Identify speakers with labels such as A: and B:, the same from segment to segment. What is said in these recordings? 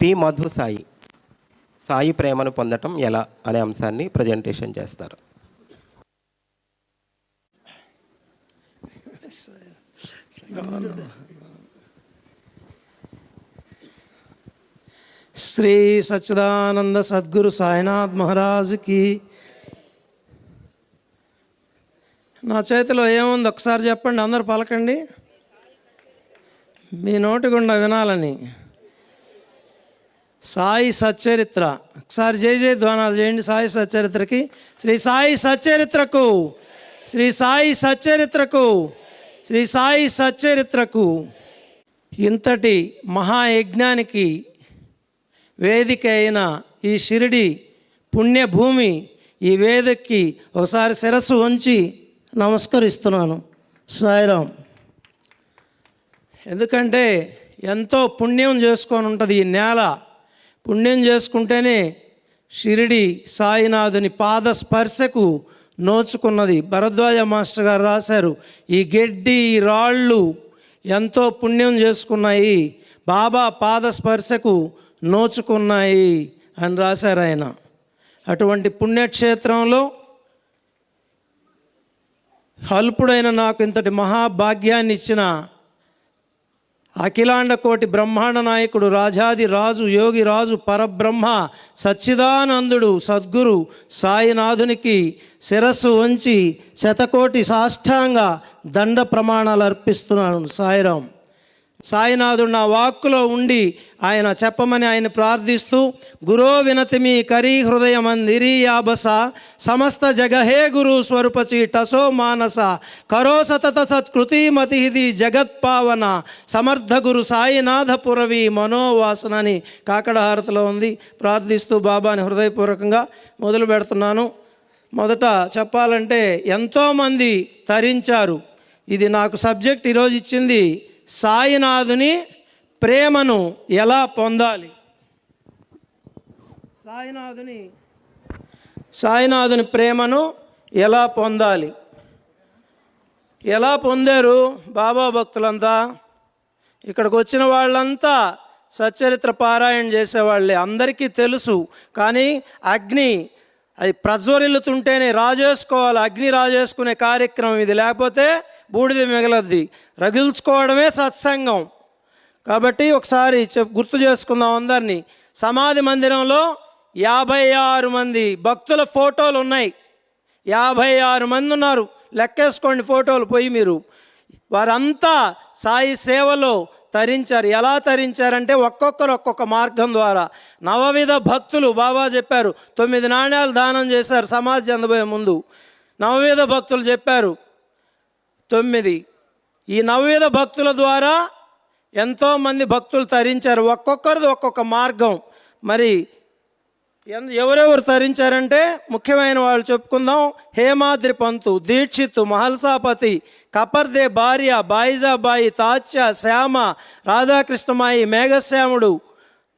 A: P Madhu Sai. Sai ప్రేమను పొందటం ఎలా అనే అంశాన్ని ప్రజెంటేషన్ చేస్తారు.
B: శ్రీ సచ్చిదానంద సద్గురు సాయినాథ్ మహారాజుకి నా చేతిలో ఏముంది ఒకసారి చెప్పండి అందరు పలకండి. మీ నోటి గుండా వినాలని. సాయి సచ్చరిత్ర. ఒకసారి జయ జయ ధ్వానాలు చేయండి సాయి సచ్చరిత్రకి. శ్రీ సాయి సచ్చరిత్రకు. శ్రీ సాయి సచ్చరిత్రకు. శ్రీ సాయి సచ్చరిత్రకు. ఇంతటి మహాయజ్ఞానికి వేదిక అయిన ఈ షిరిడి పుణ్యభూమి ఈ వేదికకి ఒకసారి శిరస్సు ఉంచి నమస్కరిస్తున్నాను. సాయిరామ్. ఎందుకంటే ఎంతో పుణ్యం చేసుకొని ఉంటుంది ఈ నేల. పుణ్యం చేసుకుంటేనే షిరిడి సాయినాథుని పాద స్పర్శకు నోచుకున్నది. భరద్వాజ మాస్టర్ గారు రాశారు ఈ గడ్డి ఈ రాళ్ళు ఎంతో పుణ్యం చేసుకున్నాయి. బాబా పాద స్పర్శకు నోచుకున్నాయి అని రాశారు ఆయన. అటువంటి పుణ్యక్షేత్రంలో అల్పుడైన నాకు ఇంతటి మహాభాగ్యాన్ని ఇచ్చిన అఖిలాండ కోటి బ్రహ్మాండ నాయకుడు రాజాది రాజు యోగి రాజు పరబ్రహ్మ సచ్చిదానందుడు సద్గురు సాయినాథునికి శిరస్సు వంచి శతకోటి సాష్టాంగ దండ ప్రమాణాలు అర్పిస్తున్నాను సాయిరాం సాయినాథుడు నా వాక్కులో ఉండి ఆయన చెప్పమని ఆయన ప్రార్థిస్తూ గురో వినతిమి కరీ హృదయ మందిరీయాబస సమస్త జగహే గురు స్వరూపచి టసో మానస కరో సతత సత్కృతిమతిది జగత్పావన సమర్థ గురు సాయినాథ పురవి మనోవాసన అని కాకడహారతిలో ఉంది. ప్రార్థిస్తూ బాబాని హృదయపూర్వకంగా మొదలు పెడుతున్నాను. మొదట చెప్పాలంటే ఎంతోమంది తరించారు. ఇది నాకు సబ్జెక్ట్ ఈరోజు ఇచ్చింది సాయినాథుని ప్రేమను ఎలా పొందాలి? సాయినాథుని సాయినాథుని ప్రేమను ఎలా పొందాలి? ఎలా పొందారు బాబా భక్తులంతా? ఇక్కడికి వచ్చిన వాళ్ళంతా సచ్చరిత్ర పారాయణ చేసేవాళ్ళే అందరికీ తెలుసు. కానీ అగ్ని అది ప్రజ్వరిల్లుతుంటేనే రాజేసుకోవాలి అగ్ని రాజేసుకునే కార్యక్రమం ఇది. లేకపోతే బూడిద మిగలద్ది రగిల్చుకోవడమే సత్సంగం. కాబట్టి ఒకసారి చెప్ గుర్తు చేసుకుందాం అందరినీ. సమాధి మందిరంలో యాభై ఆరు మంది భక్తుల ఫోటోలు ఉన్నాయి. యాభై ఆరు మంది ఉన్నారు. లెక్కేసుకోండి ఫోటోలు పోయి మీరు. వారంతా సాయి సేవలో తరించారు. ఎలా తరించారంటే ఒక్కొక్కరు ఒక్కొక్క మార్గం ద్వారా. నవవిధ భక్తులు బాబా చెప్పారు. తొమ్మిది నాణ్యాలు దానం చేశారు. సమాధి చెందబోయే ముందు. నవవిధ భక్తులు చెప్పారు. తొమ్మిది. ఈ నవవిధ భక్తుల ద్వారా ఎంతోమంది భక్తులు తరించారు. ఒక్కొక్కరిది ఒక్కొక్క మార్గం. మరి ఎవరెవరు తరించారంటే ముఖ్యమైన వాళ్ళు చెప్పుకుందాం. హేమాద్రి పంతు దీక్షిత్ మహల్సాపతి కపర్దే భార్య బాయిజాబాయి తాత్య శ్యామ రాధాకృష్ణమాయి మేఘశ్యాముడు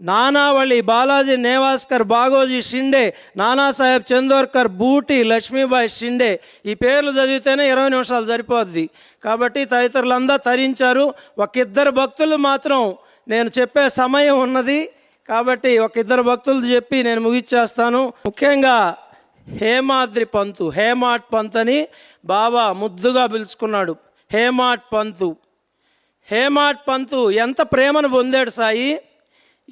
B: నానావళి బాలాజీ నేవాస్కర్ బాగోజీ షిండే నానాసాహెబ్ చందోర్కర్ బూటి లక్ష్మీబాయి షిండే. ఈ పేర్లు చదివితేనే ఇరవై నిమిషాలు సరిపోద్ది. కాబట్టి తదితరులందరూ తరించారు. ఒక ఇద్దరు భక్తులు మాత్రం నేను చెప్పే సమయం ఉన్నది. కాబట్టి ఒక ఇద్దరు భక్తులు చెప్పి నేను ముగిచ్చేస్తాను. ముఖ్యంగా హేమాద్రి పంతు హేమాట్ పంత్ అని బాబా ముద్దుగా పిలుచుకున్నాడు. హేమాట్ పంతు. హేమాట్ పంతు ఎంత ప్రేమను పొందాడు సాయి?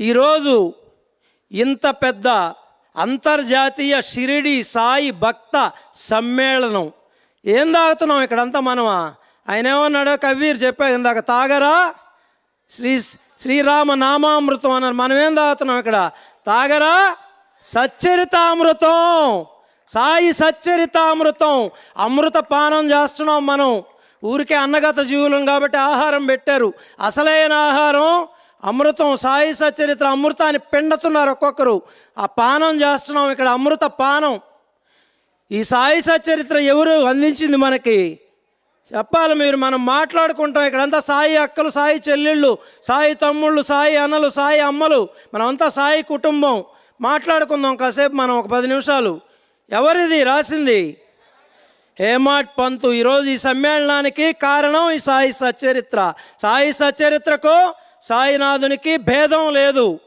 B: ఈరోజు ఇంత పెద్ద అంతర్జాతీయ షిరిడి సాయి భక్త సమ్మేళనం. ఏం తాగుతున్నాం ఇక్కడంతా మనమా? ఆయన ఏమన్నాడో కవీర్ చెప్పాడు ఇందాక తాగరా? శ్రీ శ్రీరామ నామామృతం అన్నారు. మనం ఏం తాగుతున్నాం ఇక్కడ? తాగరా? సచ్చరితామృతం. సాయి సచ్చరితామృతం. అమృత పానం చేస్తున్నాం మనం. ఊరికే అన్నగత జీవులం కాబట్టి ఆహారం పెట్టారు. అసలైన ఆహారం అమృతం సాయి సచరిత్ర అమృతాన్ని పిండుతున్నారు ఒక్కొక్కరు. ఆ పానం చేస్తున్నాం ఇక్కడ అమృత పానం. ఈ సాయి సచరిత్ర ఎవరు అందించింది మనకి? చెప్పాలి మీరు మనం మాట్లాడుకుంటాం ఇక్కడంతా సాయి అక్కలు సాయి చెల్లెళ్ళు సాయి తమ్ముళ్ళు సాయి అన్నలు సాయి అమ్మలు మనమంతా సాయి కుటుంబం. మాట్లాడుకుందాం కాసేపు మనం ఒక పది నిమిషాలు. ఎవరిది రాసింది? హేమాట్ పంతు. ఈరోజు ఈ సమ్మేళనానికి కారణం ఈ సాయి సచరిత్ర సాయి సచరిత్రకు సాయినాథునికి భేదం లేదు.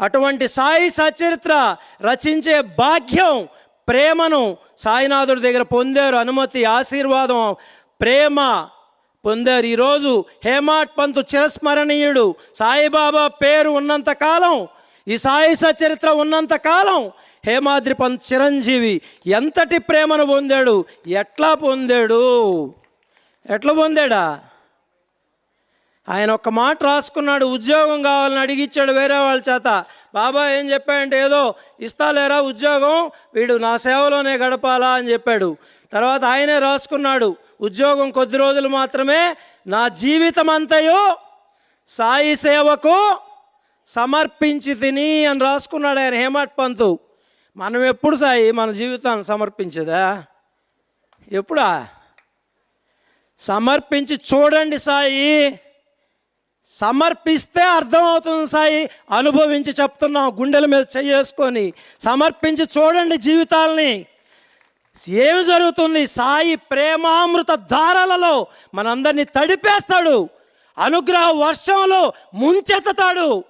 B: అటువంటి సాయి సచరిత్ర రచించే భాగ్యం ప్రేమను సాయినాథుడి దగ్గర పొందారు. అనుమతి ఆశీర్వాదం ప్రేమ పొందారు. ఈరోజు హేమాట్ పంతు చిరస్మరణీయుడు సాయిబాబా పేరు ఉన్నంత కాలం ఈ సాయి సచరిత్ర ఉన్నంత కాలం హేమాద్రి పంత్ చిరంజీవి ఎంతటి ప్రేమను పొందాడు? ఎట్లా పొందాడు? ఎట్లా పొందాడా? ఆయన ఒక మాట రాసుకున్నాడు ఉద్యోగం కావాలని అడిగిచ్చాడు వేరే వాళ్ళ చేత. బాబా ఏం చెప్పాడంటే ఏదో ఇస్తాలేరా ఉద్యోగం? వీడు నా సేవలోనే గడపాలా అని చెప్పాడు. తర్వాత ఆయనే రాసుకున్నాడు ఉద్యోగం కొద్ది రోజులు మాత్రమే నా జీవితం అంతయు సాయి సేవకు సమర్పించి తిని అని రాసుకున్నాడు ఆయన హేమట్ పంతు. మనం ఎప్పుడు సాయి మన జీవితాన్ని సమర్పించదా? ఎప్పుడా? సమర్పించి చూడండి సాయి. సమర్పిస్తే అర్థమవుతుంది సాయి. అనుభవించి చెప్తున్నాం గుండెల మీద చేసుకొని సమర్పించి చూడండి జీవితాల్ని. ఏమి జరుగుతుంది? సాయి ప్రేమామృత ధారలలో మనందరినీ తడిపేస్తాడు. అనుగ్రహ వర్షంలో ముంచెత్తుతాడు.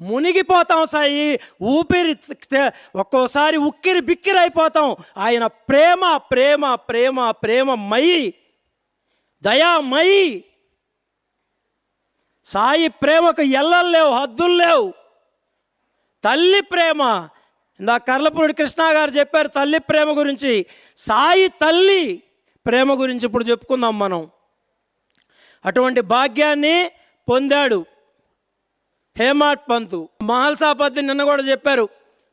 B: మునిగిపోతాం సాయి. ఊపిరి ఒక్కోసారి ఉక్కిరి బిక్కిరైపోతాం ఆయన ప్రేమ ప్రేమ ప్రేమ ప్రేమ మయి దయామయి. సాయి ప్రేమకు ఎల్లలు లేవు హద్దులు లేవు. తల్లి ప్రేమ ఇందా కర్లపూడి కృష్ణ గారు చెప్పారు తల్లి ప్రేమ గురించి. సాయి తల్లి ప్రేమ గురించి ఇప్పుడు చెప్పుకుందాం మనం. అటువంటి భాగ్యాన్ని పొందాడు హేమాట్ పంతు. మహల్సాపతి నిన్న కూడా చెప్పారు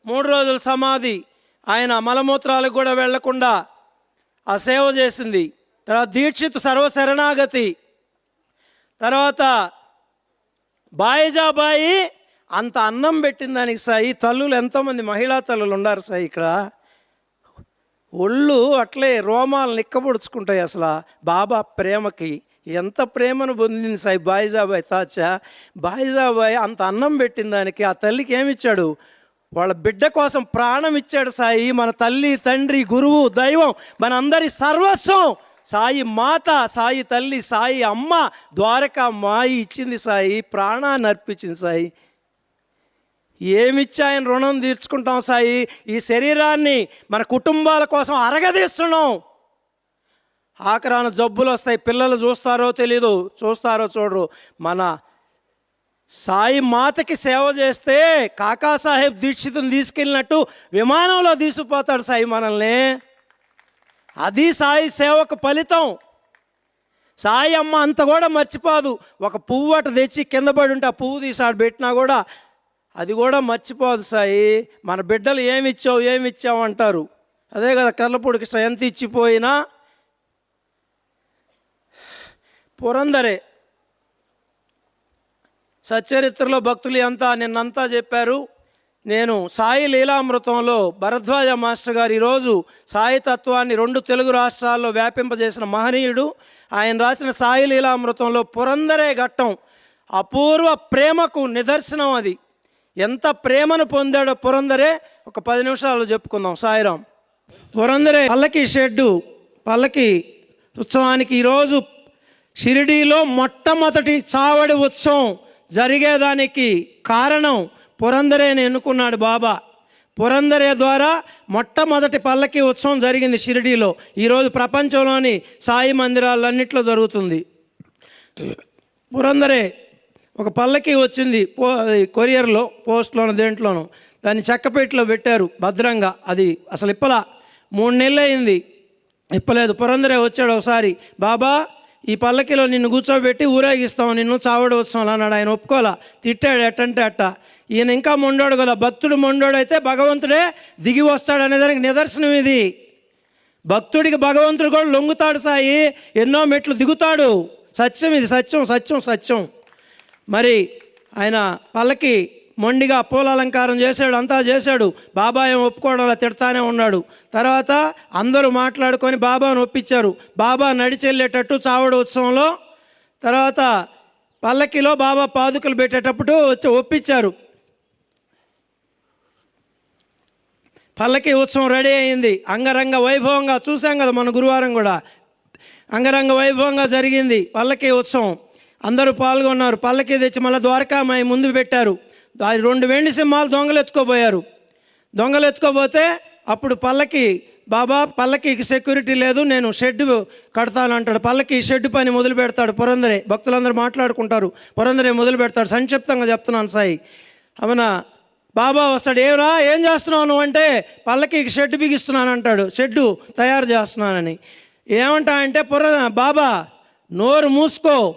B: మూడు రోజుల సమాధి ఆయన మలమూత్రాలకు కూడా వెళ్ళకుండా ఆ సేవ చేసింది. తర్వాత దీక్షిత్ సర్వశరణాగతి. తర్వాత బాయిజాబాయి అంత అన్నం పెట్టిన దానికి సాయి తల్లులు ఎంతోమంది మహిళా తల్లులు ఉన్నారు సాయి ఇక్కడ. ఒళ్ళు అట్లే రోమాలు నిక్కబొడుచుకుంటాయి అసలు బాబా ప్రేమకి. ఎంత ప్రేమను పొందింది సాయి బాయిజాబాయి తాచా. బాయిజాబాయి అంత అన్నం పెట్టిన దానికి ఆ తల్లికి ఏమిచ్చాడు? వాళ్ళ బిడ్డ కోసం ప్రాణం ఇచ్చాడు సాయి మన తల్లి తండ్రి గురువు దైవం మన అందరి సర్వస్వం. సాయి మాత సాయి తల్లి సాయి అమ్మ ద్వారకా మాయి ఇచ్చింది సాయి ప్రాణాన్ని అర్పించింది సాయి. ఏమిచ్చి ఆయన రుణం తీర్చుకుంటాం సాయి? ఈ శరీరాన్ని మన కుటుంబాల కోసం అరగదీస్తున్నాం. ఆకరాన జబ్బులు వస్తాయి. పిల్లలు చూస్తారో తెలీదు. చూస్తారో చూడరు. మన సాయి మాతకి సేవ చేస్తే కాకాసాహెబ్ దీక్షితుని తీసుకెళ్ళినట్టు విమానంలో తీసుకుపోతాడు సాయి మనల్ని. అది సాయి సేవకు ఫలితం. సాయి అమ్మ అంత కూడా మర్చిపోదు. ఒక పువ్వు అట తెచ్చి కింద పడి ఉంటే ఆ పువ్వు తీసాడు పెట్టినా కూడా అది కూడా మర్చిపోదు సాయి. మన బిడ్డలు ఏమిచ్చావు ఇచ్చావు ఇచ్చావు అంటారు. అదే కదా కర్లపూడి ఎంత ఇచ్చిపోయినా పురందరే. సచ్చరిత్రలో భక్తులు అంతా నిన్నంతా చెప్పారు. నేను సాయి లీలామృతంలో భరద్వాజ మాస్టర్ గారు ఈరోజు సాయి తత్వాన్ని రెండు తెలుగు రాష్ట్రాల్లో వ్యాపింపజేసిన మహనీయుడు. ఆయన రాసిన సాయి లీలామృతంలో పురందరే ఘట్టం అపూర్వ ప్రేమకు నిదర్శనం అది. ఎంత ప్రేమను పొందాడో పురందరే ఒక పది నిమిషాలు చెప్పుకుందాం. సాయిరాం పురందరే పల్లకి షెడ్డు పల్లకి ఉత్సవానికి ఈరోజు షిరిడీలో మొట్టమొదటి చావడి ఉత్సవం జరిగేదానికి కారణం పురందరేని ఎన్నుకున్నాడు బాబా. పురందరే ద్వారా మొట్టమొదటి పల్లకి ఉత్సవం జరిగింది షిరిడీలో. ఈరోజు ప్రపంచంలోని సాయి మందిరాలన్నింటిలో జరుగుతుంది. పురందరే ఒక పల్లకి వచ్చింది పో కొరియర్లో పోస్ట్లోను దేంట్లోనూ. దాన్ని చెక్కపేటలో పెట్టారు భద్రంగా. అది అసలు ఇప్పల మూడు నెలలు అయింది ఇప్పలేదు. పురందరే వచ్చాడు ఒకసారి బాబా ఈ పల్లకిలో నిన్ను కూర్చోబెట్టి ఊరేగిస్తావు నిన్ను చావడు వస్తాం అన్నాడు. ఆయన ఒప్పుకోలా. తిట్టాడు ఎట్టంటే అట్ట. ఈయన ఇంకా మొండోడు కదా. భక్తుడు మొండోడు అయితే భగవంతుడే దిగి వస్తాడు అనేదానికి నిదర్శనం ఇది. భక్తుడికి భగవంతుడు కూడా లొంగుతాడు సాయి. ఎన్నో మెట్లు దిగుతాడు. సత్యం ఇది. సత్యం సత్యం సత్యం. మరి ఆయన పల్లకి మొండిగా పూల అలంకారం చేశాడు అంతా చేశాడు. బాబా ఏం ఒప్పుకోవడంలో తిడతానే ఉన్నాడు. తర్వాత అందరూ మాట్లాడుకొని బాబాను ఒప్పించారు. బాబా నడిచెళ్ళేటట్టు చావడ ఉత్సవంలో తర్వాత పల్లకిలో బాబా పాదుకలు పెట్టేటప్పుడు వచ్చి ఒప్పించారు. పల్లకి ఉత్సవం రెడీ అయింది. అంగరంగ వైభవంగా చూసాం కదా మన గురువారం కూడా. అంగరంగ వైభవంగా జరిగింది పల్లకి ఉత్సవం. అందరూ పాల్గొన్నారు. పల్లకి తెచ్చి మళ్ళీ ద్వారకామాయి ముందు పెట్టారు. అది రెండు వెండి సింహాలు దొంగలు ఎత్తుకోబోయారు దొంగలు ఎత్తుకోబోతే అప్పుడు పల్లకి బాబా పల్లకి సెక్యూరిటీ లేదు నేను షెడ్ కడతాను అంటాడు పల్లకి షెడ్ పని మొదలు పెడతాడు పురందరే. భక్తులందరూ మాట్లాడుకుంటారు. పురందరే మొదలు పెడతాడు. సంక్షిప్తంగా చెప్తున్నాను సాయి. అవునా? బాబా వస్తాడు. ఏరా ఏం చేస్తున్నావు నువ్వు అంటే పల్లకి షెడ్ బిగిస్తున్నాను అంటాడు షెడ్డు తయారు చేస్తున్నానని. ఏమంటా అంటే పుర బాబా నోరు మూసుకో.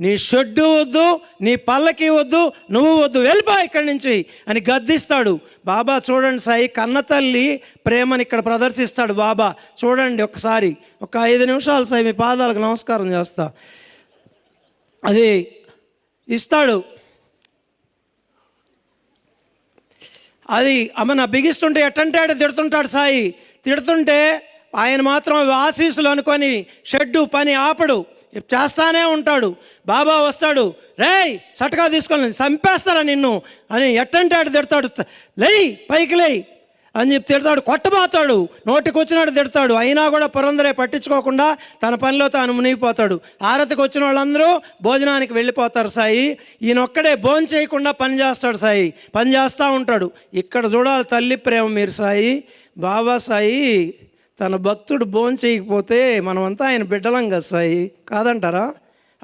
B: నీ షెడ్డు వద్దు నీ పల్లకి వద్దు నువ్వు వద్దు వెళ్ళిపో ఇక్కడి నుంచి అని గద్దిస్తాడు. బాబా చూడండి సాయి కన్న తల్లి ప్రేమని ఇక్కడ ప్రదర్శిస్తాడు బాబా. చూడండి ఒకసారి ఒక ఐదు నిమిషాలు సాయి మీ పాదాలకు నమస్కారం చేస్తా. అది ఇస్తాడు. అది అమ్మన బిగిస్తుంటే ఎట్టంటే తిడుతుంటాడు సాయి. తిడుతుంటే ఆయన మాత్రం ఆశీస్సులు అనుకొని షెడ్డు పని ఆపడు. చేస్తానే ఉంటాడు. బాబా వస్తాడు. రేయ్ సటకా తీసుకొని చంపేస్తారా నిన్ను? అని ఎట్టంటే అటు తిడతాడు. లేయ్ పైకి లేయ్. అని చెప్పి తిడతాడు. కొట్టబోతాడు. నోటికి వచ్చినట్టు తిడతాడు. అయినా కూడా పురందరే పట్టించుకోకుండా తన పనిలో తాను మునిగిపోతాడు. ఆరతికి వచ్చిన వాళ్ళందరూ భోజనానికి వెళ్ళిపోతారు సాయి. ఈయన ఒక్కడే భోజనం చేయకుండా పని చేస్తాడు సాయి. పని చేస్తూ ఉంటాడు. ఇక్కడ చూడాలి తల్లి ప్రేమ మీరు సాయి. బాబా సాయి తన భక్తుడు భోజనం చేయకపోతే మనమంతా ఆయన బిడ్డలం కదా సాయి. కాదంటారా?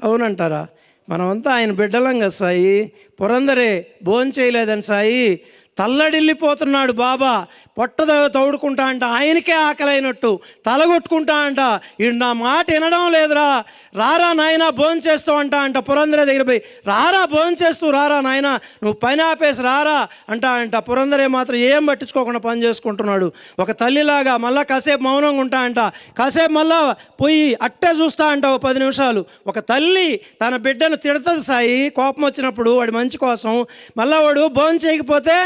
B: అవునంటారా? మనమంతా ఆయన బిడ్డలం కదా సాయి. పురందరే భోజనం చేయలేదని సాయి. తల్లడిల్లిపోతున్నాడు బాబా. పొట్ట తోడుకుంటా తౌడుకుంటా అంట ఆయనకే ఆకలైనట్టు తలగొట్టుకుంటా అంట. ఈ నా మాట వినడం లేదురా. రారా నాయన భోంచేస్తూ అంటా అంట అంట. పురందరే దగ్గర పోయి రారా భోంచేస్తూ రారా నాయన. నువ్వు పని ఆపేసి రారా అంటా అంట. పురందరే మాత్రం ఏం పట్టించుకోకుండా పని చేసుకుంటున్నాడు. ఒక తల్లిలాగా మళ్ళా కాసేపు మౌనంగా ఉంటా అంట. కాసేపు మళ్ళా పోయి అట్టే చూస్తా అంట ఓ పది నిమిషాలు. ఒక తల్లి తన బిడ్డను తిడతది సాయి. కోపం వచ్చినప్పుడు వాడి మంచి కోసం మళ్ళా వాడు భోజనం చేయకపోతే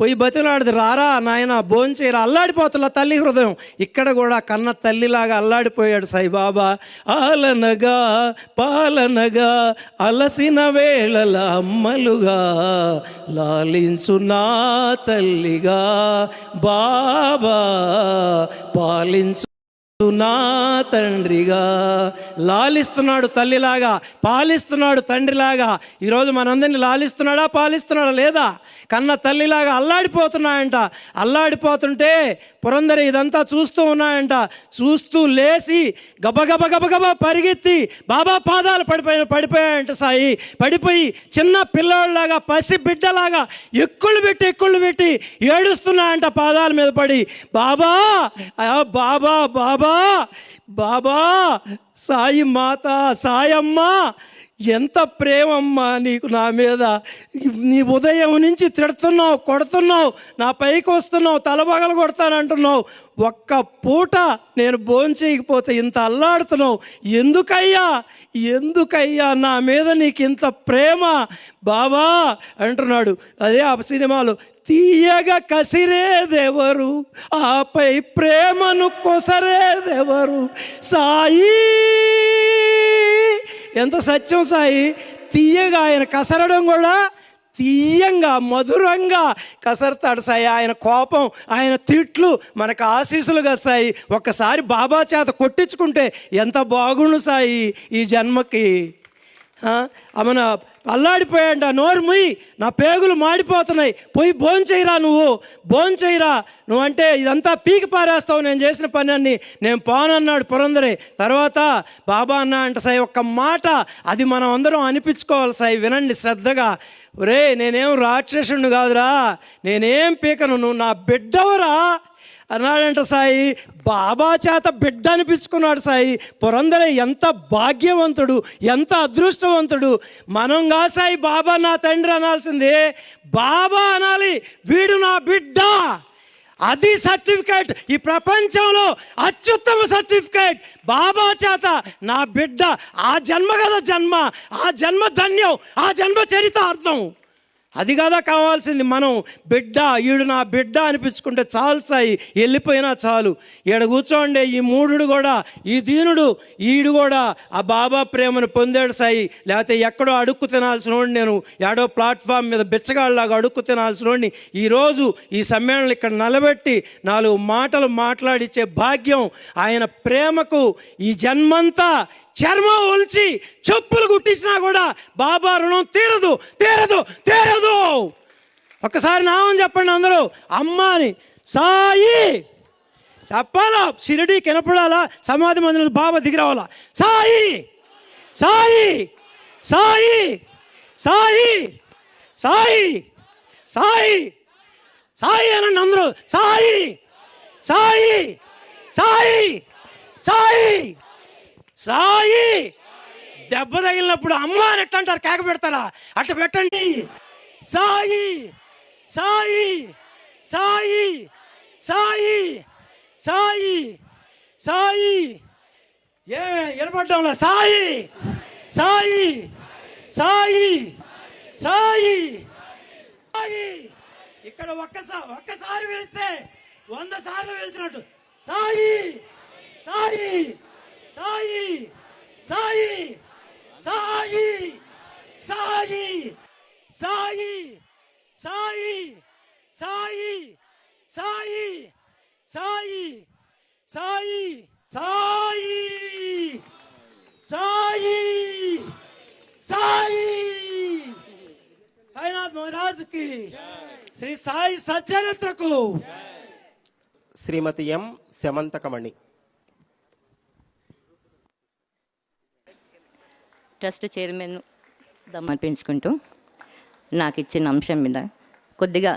B: పోయి బతిలాడిది. రారా నాయన భోంచేయరా. అల్లాడిపోతున్నా తల్లి హృదయం. ఇక్కడ కూడా కన్న తల్లిలాగా అల్లాడిపోయాడు సాయిబాబా. ఆలనగా పాలనగా అలసిన వేళల అమ్మలుగా లాలించు నా తల్లిగా బాబా పాలించు నా తండ్రిగా. లాలిస్తున్నాడు తల్లిలాగా పాలిస్తున్నాడు తండ్రిలాగా. ఈరోజు మనందరిని లాలిస్తున్నాడా పాలిస్తున్నాడా లేదా? కన్న తల్లిలాగా అల్లాడిపోతున్నాయంట. అల్లాడిపోతుంటే పురందరి ఇదంతా చూస్తూ ఉన్నాయంట. చూస్తూ లేచి గబగబ గబగబ పరిగెత్తి బాబా పాదాలు పడిపోయి పడిపోయాయంట సాయి. పడిపోయి చిన్న పిల్లోళ్ళలాగా పసి బిడ్డలాగా ఎక్కులు పెట్టి ఎక్కుళ్ళు పెట్టి ఏడుస్తున్నాయంట పాదాల మీద పడి. బాబా బాబా బాబా బాబా బాబా సాయి మాత సాయమ్మ ఎంత ప్రేమమ్మా నీకు నా మీద. నీ ఉదయం నుంచి తిడుతున్నావు కొడుతున్నావు నా పైకి వస్తున్నావు తలబగలు కొడతానంటున్నావు. ఒక్క పూట నేను భోంచేయకపోతే ఇంత అల్లాడుతున్నావు. ఎందుకయ్యా? ఎందుకయ్యా నా మీద నీకు ఇంత ప్రేమ? బాబా అంటున్నాడు. అదే ఆ సినిమాలో తీయగా కసిరేదెవరు ఆపై ప్రేమను కొసరేదెవరు సాయి. ఎంత సత్యం సాయి? తీయగా ఆయన కసరడం కూడా తీయంగా మధురంగా కసరతాడు సాయి. ఆయన కోపం ఆయన తిట్లు మనకు ఆశీస్సులుగా సాయి. ఒక్కసారి బాబా చేత కొట్టించుకుంటే ఎంత బాగుండు సాయి ఈ జన్మకి. అమన అల్లాడిపోయాడు నోరు ముయ్యి నా పేగులు మాడిపోతున్నాయి. పోయి భోంచేయరా నువ్వు? భోంచేయరా నువ్వంటే ఇదంతా పీకి పారేస్తావు నేను చేసిన పని అన్ని నేను పోనన్నాడు పురందరే. తర్వాత బాబా అన్న అంట సాయి ఒక్క మాట అది మనం అందరం అనిపించుకోవాలి సాయి వినండి శ్రద్ధగా. ఒరే నేనేం రాక్షసుడు కాదురా. నేనేం పీకను నువ్వు నా బిడ్డవరా? అన్నాడంట సాయి బాబా చేత బిడ్డ అనిపించుకున్నాడు సాయి పురందరే ఎంత భాగ్యవంతుడు ఎంత అదృష్టవంతుడు. మనంగా సాయి బాబా నా తండ్రి అనాల్సిందే. బాబా అనాలి వీడు నా బిడ్డ. అది సర్టిఫికేట్. ఈ ప్రపంచంలో అత్యుత్తమ సర్టిఫికేట్. బాబా చేత నా బిడ్డ ఆ జన్మ కదా జన్మ ఆ జన్మ ధన్యం ఆ జన్మ చరితార్థం. అది కదా కావాల్సింది. మనం బిడ్డ ఈడు నా బిడ్డ అనిపించుకుంటే చాలు సాయి వెళ్ళిపోయినా చాలు. ఈడ కూర్చోండి ఈ మూఢుడు కూడా ఈ దీనుడు ఈడు కూడా ఆ బాబా ప్రేమను పొందాడు సాయి. లేకపోతే ఎక్కడో అడుక్కు తినాల్సిన నేను ఏడో ప్లాట్ఫామ్ మీద బిచ్చగాళ్ళలాగా అడుక్కు తినాల్సిన వాడిని ఈరోజు ఈ సమ్మేళనం ఇక్కడ నిలబెట్టి నాలుగు మాటలు మాట్లాడిచ్చే భాగ్యం ఆయన ప్రేమకు ఈ జన్మంతా చర్మం ఒలిచి చెప్పులు కుట్టించినా కూడా బాబా రుణం తీరదు తీరదు తీరదు. ఒక్కసారి నామం చెప్పండి అందరూ. అమ్మ అని సాయి. చెప్పాలా? షిరిడి కినపడాలా? సమాధి మందిరం బాబా దిగిరావాలా సాయి సాయి సాయి సాయి సాయి సాయి సాయి అనండి అందరూ. సాయి సాయి సాయి సాయి. సాయి దెబ్బ తగిలినప్పుడు అమ్మ అని ఎట్లా అంటారు కేక పెడతారా అట్ట పెట్టండి సాయి సాయి సాయి సాయి సాయి సాయి ఏ ఎనపడ్డంలా సాయి సాయి సాయి సాయి సాయి ఇక్కడ ఒక్కసారి ఒక్కసారి పిలిస్తే వంద సార్లు పిలిచినట్టు సాయి సాయి సాయి సాయి సాయి సాయి సాయి సాయి సాయి సాయి సాయి సాయి సాయి సాయి సాయి సాయినాథ్ మహారాజ్కి Shri Sai సచరిత్రకు
A: Shrimati M Shamanthakamani
C: trust chairman దమ్మనిపించుకుంటూ నాకు ఇచ్చిన అంశం మీద కొద్దిగా